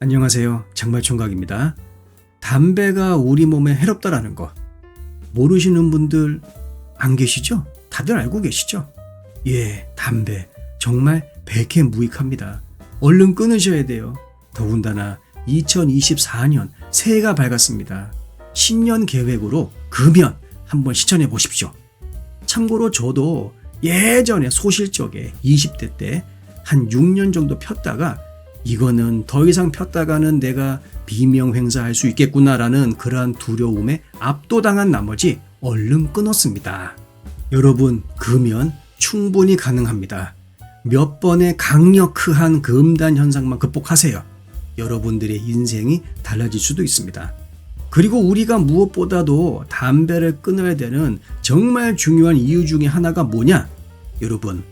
안녕하세요. 장발총각입니다. 담배가 우리 몸에 해롭다라는 거 모르시는 분들 안 계시죠? 다들 알고 계시죠? 예, 담배 정말 백해 무익합니다. 얼른 끊으셔야 돼요. 더군다나 2024년 새해가 밝았습니다. 신년 계획으로 금연 한번 실천해 보십시오. 참고로 저도 예전에 소실 적에 20대 때 한 6년 정도 폈다가 이거는 더 이상 폈다가는 내가 비명 행사할 수 있겠구나라는 그러한 두려움에 압도당한 나머지 얼른 끊었습니다. 여러분, 금연 충분히 가능합니다. 몇 번의 강력한 금단 현상만 극복하세요. 여러분들의 인생이 달라질 수도 있습니다. 그리고 우리가 무엇보다도 담배를 끊어야 되는 정말 중요한 이유 중에 하나가 뭐냐? 여러분,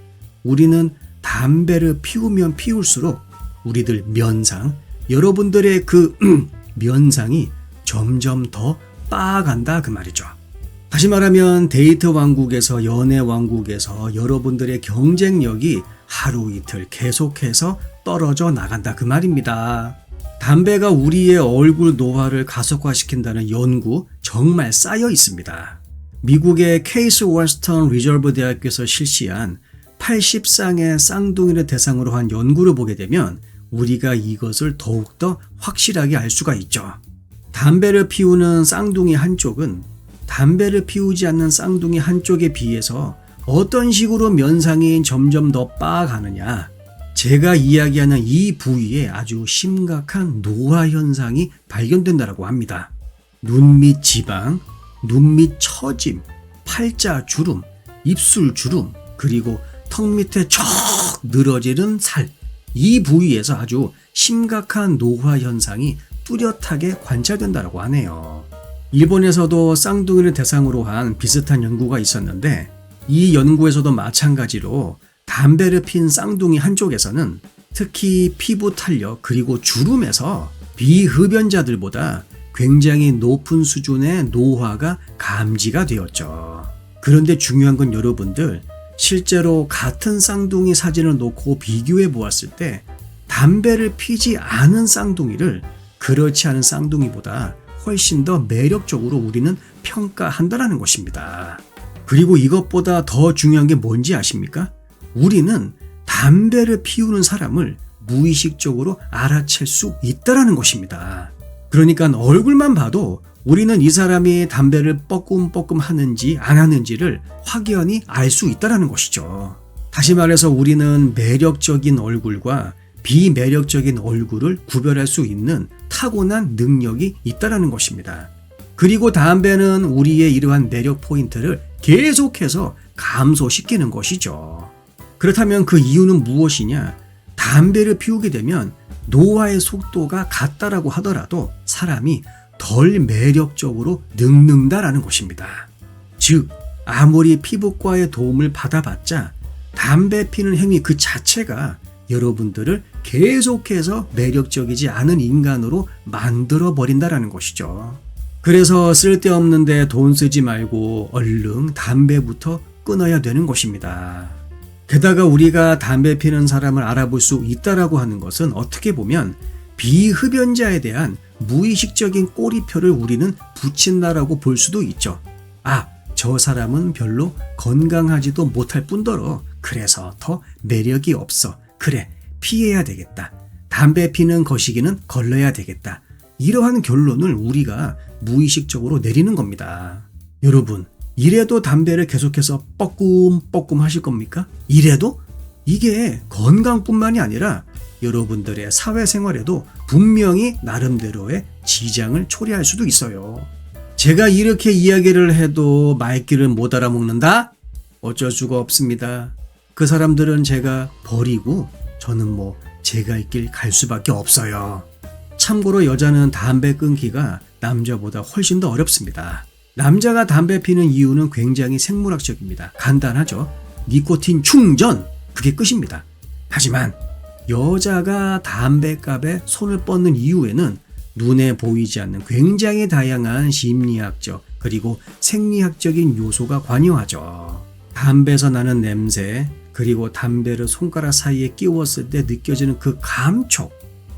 우리는 담배를 피우면 피울수록 우리들 면상, 여러분들의 그 면상이 점점 더 빠간다 그 말이죠. 다시 말하면 데이트 왕국에서 연애 왕국에서 여러분들의 경쟁력이 하루 이틀 계속해서 떨어져 나간다 그 말입니다. 담배가 우리의 얼굴 노화를 가속화시킨다는 연구 정말 쌓여 있습니다. 미국의 케이스 월스턴 리저브 대학교에서 실시한 80쌍의 쌍둥이를 대상으로 한 연구를 보게 되면 우리가 이것을 더욱더 확실하게 알 수가 있죠. 담배를 피우는 쌍둥이 한쪽은 담배를 피우지 않는 쌍둥이 한쪽에 비해서 어떤 식으로 면상이 점점 더 빠가느냐. 제가 이야기하는 이 부위에 아주 심각한 노화 현상이 발견된다고 합니다. 눈 밑 지방, 눈 밑 처짐, 팔자 주름, 입술 주름, 그리고 턱 밑에 쭉 늘어지는 살. 이 부위에서 아주 심각한 노화 현상이 뚜렷하게 관찰된다고 하네요. 일본에서도 쌍둥이를 대상으로 한 비슷한 연구가 있었는데 이 연구에서도 마찬가지로 담배를 핀 쌍둥이 한쪽에서는 특히 피부 탄력 그리고 주름에서 비흡연자들보다 굉장히 높은 수준의 노화가 감지가 되었죠. 그런데 중요한 건 여러분들 실제로 같은 쌍둥이 사진을 놓고 비교해 보았을 때 담배를 피지 않은 쌍둥이를 그렇지 않은 쌍둥이보다 훨씬 더 매력적으로 우리는 평가한다라는 것입니다. 그리고 이것보다 더 중요한 게 뭔지 아십니까? 우리는 담배를 피우는 사람을 무의식적으로 알아챌 수 있다라는 것입니다. 그러니까 얼굴만 봐도 우리는 이 사람이 담배를 뻐끔뻐끔 하는지 안 하는지를 확연히 알 수 있다라는 것이죠. 다시 말해서 우리는 매력적인 얼굴과 비매력적인 얼굴을 구별할 수 있는 타고난 능력이 있다라는 것입니다. 그리고 담배는 우리의 이러한 매력 포인트를 계속해서 감소시키는 것이죠. 그렇다면 그 이유는 무엇이냐? 담배를 피우게 되면 노화의 속도가 같다라고 하더라도 사람이 덜 매력적으로 늙는다라는 것입니다. 즉, 아무리 피부과의 도움을 받아봤자 담배 피는 행위 그 자체가 여러분들을 계속해서 매력적이지 않은 인간으로 만들어 버린다라는 것이죠. 그래서 쓸데없는데 돈 쓰지 말고 얼른 담배부터 끊어야 되는 것입니다. 게다가 우리가 담배 피는 사람을 알아볼 수 있다라고 하는 것은 어떻게 보면 비흡연자에 대한 무의식적인 꼬리표를 우리는 붙인다라고 볼 수도 있죠. 아, 저 사람은 별로 건강하지도 못할 뿐더러 그래서 더 매력이 없어. 그래, 피해야 되겠다. 담배 피는 거시기는 걸러야 되겠다. 이러한 결론을 우리가 무의식적으로 내리는 겁니다. 여러분, 이래도 담배를 계속해서 뻐끔뻐끔 하실 겁니까? 이래도? 이게 건강뿐만이 아니라 여러분들의 사회생활에도 분명히 나름대로의 지장을 초래할 수도 있어요. 제가 이렇게 이야기를 해도 말귀를 못 알아먹는다? 어쩔 수가 없습니다. 그 사람들은 제가 버리고 저는 뭐 제가 있길 갈 수밖에 없어요. 참고로 여자는 담배 끊기가 남자보다 훨씬 더 어렵습니다. 남자가 담배 피는 이유는 굉장히 생물학적입니다. 간단하죠. 니코틴 충전! 그게 끝입니다. 하지만 여자가 담배값에 손을 뻗는 이유에는 눈에 보이지 않는 굉장히 다양한 심리학적 그리고 생리학적인 요소가 관여하죠. 담배에서 나는 냄새 그리고 담배를 손가락 사이에 끼웠을 때 느껴지는 그 감촉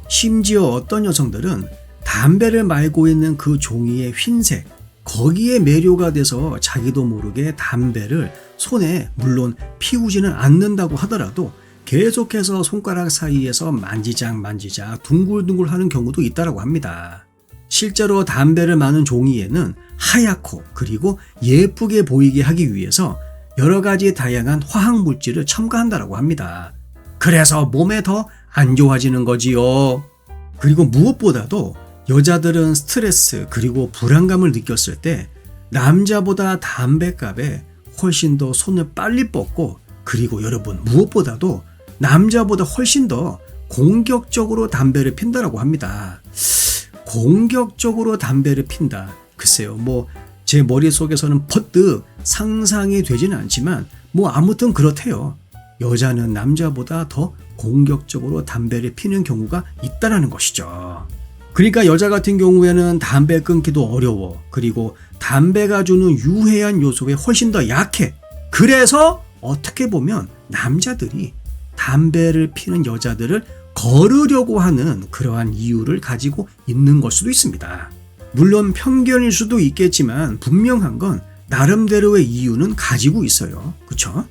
심지어 어떤 여성들은 담배를 말고 있는 그 종이의 흰색, 거기에 매료가 돼서 자기도 모르게 담배를 손에 물론 피우지는 않는다고 하더라도 계속해서 손가락 사이에서 만지작 만지작 둥글둥글 하는 경우도 있다라고 합니다. 실제로 담배를 마는 종이에는 하얗고 그리고 예쁘게 보이게 하기 위해서 여러 가지 다양한 화학 물질을 첨가한다라고 합니다. 그래서 몸에 더 안 좋아지는 거지요. 그리고 무엇보다도 여자들은 스트레스 그리고 불안감을 느꼈을 때 남자보다 담배값에 훨씬 더 손을 빨리 뻗고 그리고 여러분 무엇보다도 남자보다 훨씬 더 공격적으로 담배를 핀다라고 합니다. 공격적으로 담배를 핀다. 글쎄요, 뭐, 제 머릿속에서는 퍼뜩 상상이 되지는 않지만, 뭐, 아무튼 그렇대요. 여자는 남자보다 더 공격적으로 담배를 피는 경우가 있다라는 것이죠. 그러니까 여자 같은 경우에는 담배 끊기도 어려워. 그리고 담배가 주는 유해한 요소에 훨씬 더 약해. 그래서 어떻게 보면 남자들이 담배를 피는 여자들을 거르려고 하는 그러한 이유를 가지고 있는 걸 수도 있습니다. 물론 편견일 수도 있겠지만 분명한 건 나름대로의 이유는 가지고 있어요. 그쵸?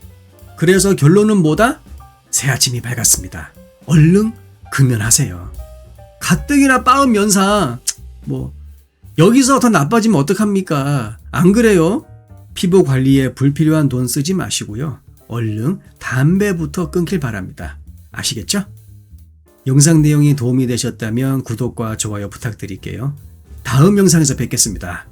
그래서 결론은 뭐다? 새 아침이 밝았습니다. 얼른 금연하세요. 가뜩이나 빠은 면상, 뭐, 여기서 더 나빠지면 어떡합니까? 안 그래요? 피부 관리에 불필요한 돈 쓰지 마시고요. 얼른 담배부터 끊길 바랍니다. 아시겠죠? 영상 내용이 도움이 되셨다면 구독과 좋아요 부탁드릴게요. 다음 영상에서 뵙겠습니다.